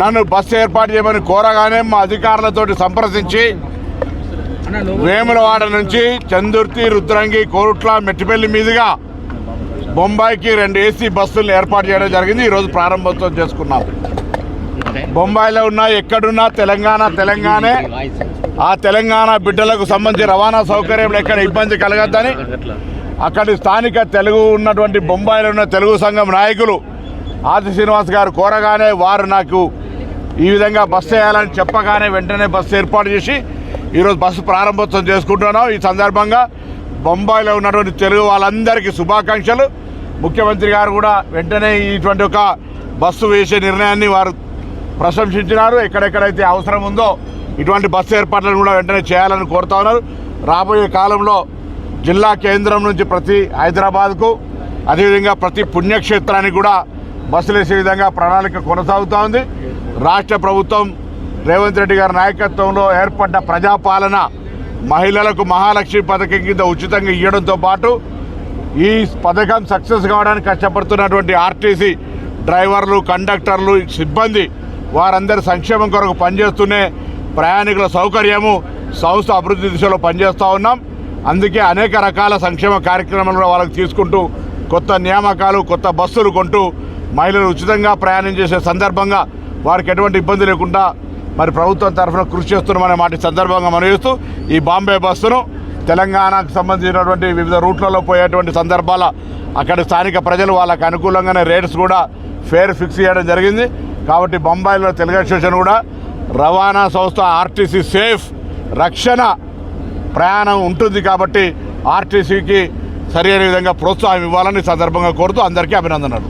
నన్ను బస్సు ఏర్పాటు చేయమని కోరగానే మా అధికారులతోటి సంప్రదించి వేములవాడ నుంచి చందుర్తి రుద్రంగి కోరుట్ల మెట్టిపల్లి మీదుగా బొంబాయికి రెండు ఏసీ బస్సులను ఏర్పాటు చేయడం జరిగింది. ఈరోజు ప్రారంభోత్సవం చేసుకున్నాం. బొంబాయిలో ఉన్న ఎక్కడున్నా తెలంగాణ తెలంగాణే. ఆ తెలంగాణ బిడ్డలకు సంబంధించి రవాణా సౌకర్యం ఎక్కడ ఇబ్బంది కలగద్దని అక్కడి స్థానిక తెలుగు ఉన్నటువంటి బొంబాయిలో ఉన్న తెలుగు సంఘం నాయకులు ఆది శ్రీనివాస్ గారు కోరగానే వారు నాకు ఈ విధంగా బస్సు వేయాలని చెప్పగానే వెంటనే బస్సు ఏర్పాటు చేసి ఈరోజు బస్సు ప్రారంభోత్సవం చేసుకుంటున్నాం ఈ సందర్భంగా బొంబాయిలో ఉన్నటువంటి తెలుగు వాళ్ళందరికీ శుభాకాంక్షలు. ముఖ్యమంత్రి గారు కూడా వెంటనే ఇటువంటి ఒక బస్సు వేసే నిర్ణయాన్ని వారు ప్రశంసించినారు. ఎక్కడెక్కడైతే అవసరం ఉందో ఇటువంటి బస్సు ఏర్పాట్లను కూడా వెంటనే చేయాలని కోరుతా ఉన్నారు. రాబోయే కాలంలో జిల్లా కేంద్రం నుంచి ప్రతి హైదరాబాద్కు అదేవిధంగా ప్రతి పుణ్యక్షేత్రానికి కూడా బస్సులు వేసే విధంగా ప్రణాళిక కొనసాగుతూ ఉంది. రాష్ట్ర ప్రభుత్వం రేవంత్ రెడ్డి గారి నాయకత్వంలో ఏర్పడ్డ ప్రజాపాలన మహిళలకు మహాలక్ష్మి పథకం కింద ఉచితంగా ఇవ్వడంతో పాటు ఈ పథకం సక్సెస్ కావడానికి కష్టపడుతున్నటువంటి ఆర్టీసీ డ్రైవర్లు కండక్టర్లు సిబ్బంది వారందరి సంక్షేమం కొరకు పనిచేస్తూనే ప్రయాణికుల సౌకర్యము సంస్థ అభివృద్ధి దిశలో పనిచేస్తూ ఉన్నాం. అందుకే అనేక రకాల సంక్షేమ కార్యక్రమాలు వాళ్ళకి తీసుకుంటూ కొత్త నియామకాలు కొత్త బస్సులు కొంటూ మహిళలు ఉచితంగా ప్రయాణం చేసే సందర్భంగా వారికి ఎటువంటి ఇబ్బంది లేకుండా మరి ప్రభుత్వం తరఫున కృషి చేస్తున్నామనే మాట సందర్భంగా మనం చేస్తూ ఈ బాంబే బస్సును తెలంగాణకు సంబంధించినటువంటి వివిధ రూట్లలో పోయేటువంటి సందర్భాల అక్కడ స్థానిక ప్రజలు వాళ్ళకు అనుకూలంగానే రేట్స్ కూడా ఫేర్ ఫిక్స్ చేయడం జరిగింది. కాబట్టి బొంబాయిలో తెలుగు కూడా రవాణా సంస్థ ఆర్టీసీ సేఫ్ రక్షణ ప్రయాణం ఉంటుంది కాబట్టి ఆర్టీసీకి సరైన విధంగా ప్రోత్సాహం ఇవ్వాలని సందర్భంగా కోరుతూ అందరికీ అభినందనలు.